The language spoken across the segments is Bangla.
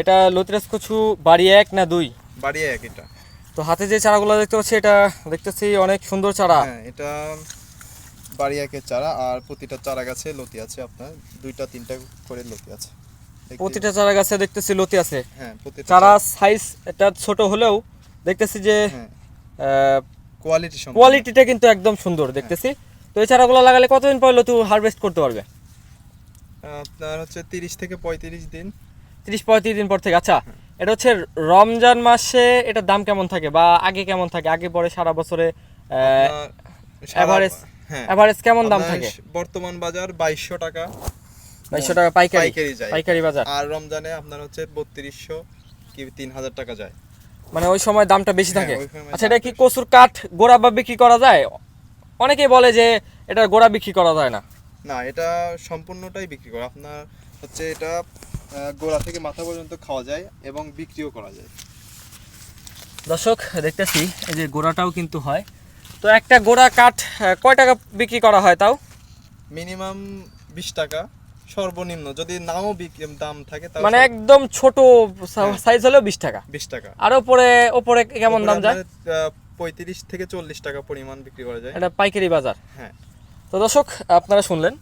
এটা লতিরাজ কচু বাড়ি এক না দুই? বাড়ি এক এটা। তো হাতে যে চারাগুলো দেখতে পাচ্ছি এটা দেখতেছি অনেক সুন্দর চারা। হ্যাঁ এটা বাড়ি একের চারা আর প্রতিটা চারা গাছে লতি আছে আপনার। দুইটা তিনটা করে লতি আছে। প্রতিটা চারা গাছে দেখতেছি লতি আছে। হ্যাঁ প্রতিটা চারা সাইজ এটা ছোট হলেও দেখতেছি যে হ্যাঁ। কোয়ালিটি সম্পন্ন কোয়ালিটিটা কিন্তু একদম সুন্দর দেখতেছি। তো এই চারাগুলো লাগালে কতদিন পর লতু হারভেস্ট করতে পারবে? আপনার হচ্ছে তিরিশ থেকে পঁয়ত্রিশ দিন। তিরিশ পঁয়ত্রিশ দিন পর থেকে। আচ্ছা এটা হচ্ছে রমজান মাসে এটার দাম কেমন থাকে বা আগে কেমন থাকে? আগে পরে সারা বছরে সারা- অ্যাভারেজ হ্যাঁ। কেমন দাম থাকে? বর্তমান বাজার বাইশশো টাকা। বাইশশো টাকা পাইকারি। পাইকারি বাজার। আর রমজানে আপনার হচ্ছে বত্রিশশো কি তিন হাজার টাকা যায়। মানে ওই সময় দামটা বেশি হ্যাঁ, থাকে? আচ্ছা এটা কি কচুর কাঠ গোড়া বা বিক্রি করা যায়? অনেকেই বলে যে এটা গোড়া বিক্রি করা যায় না। না এটা সম্পূর্ণটাই বিক্রি করা। আপনার হচ্ছে এটা গোড়া থেকে মাথা পর্যন্ত খাওয়া যায় এবং বিক্রিও করা যায়। দর্শক দেখতেছি এই যে গোড়াটাও কিন্তু হয়। তো একটা গোড়া কাঠ কয় টাকা বিক্রি করা হয় তাও? মিনিমাম বিশ টাকা সর্বনিম্ন। যদি নাও বিক্রি দাম থাকে মানে একদম ছোট হ্যাঁ। সাইজ হলেও বিশ টাকা। বিশ টাকা। আর ওপরে ওপরে কেমন দাম যায়? পঁয়ত্রিশ থেকে চল্লিশ টাকা পরিমাণ বিক্রি করা যায়। এটা পাইকারি বাজার। হ্যাঁ। তো দর্শক আপনারা শুনলেন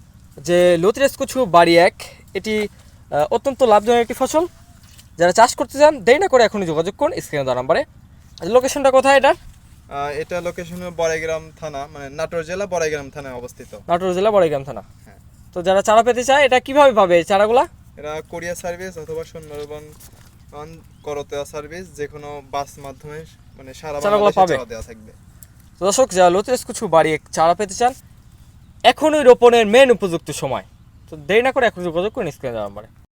যে লতিরাজ কচু বাড়ি এক এটি অত্যন্ত লাভজনক একটি ফসল। যারা চাষ করতে চান দেরি না করে এখনই যোগাযোগ করুন স্ক্রিনে দেওয়া নাম্বারে। লোকেশনটা কোথায় এটার? এটা লোকেশন বড়াইগ্রাম থানা মানে নাটোর জেলা বড়াইগ্রাম থানায় অবস্থিত। নাটোর জেলা বড়াইগ্রাম থানা। হ্যাঁ। তো যারা চারা পেতে চায় এটা কীভাবে পাবে এই চারাগুলা? এরা কোরিয়া সার্ভিস অথবা সুন্দরবন করতোয়া সার্ভিস যে কোনো বাস মাধ্যমে মানে সারা চারাগুলো পাবে? চারা দেওয়া থাকবে। তো দর্শক যারা লতিরাজ কচু বাড়ি চারা পেতে চান এখনই রোপণের মেন উপযুক্ত সময়। তো দেরি না করে এখন যোগাযোগ করুন স্ক্রিনে দেওয়া নাম্বারে।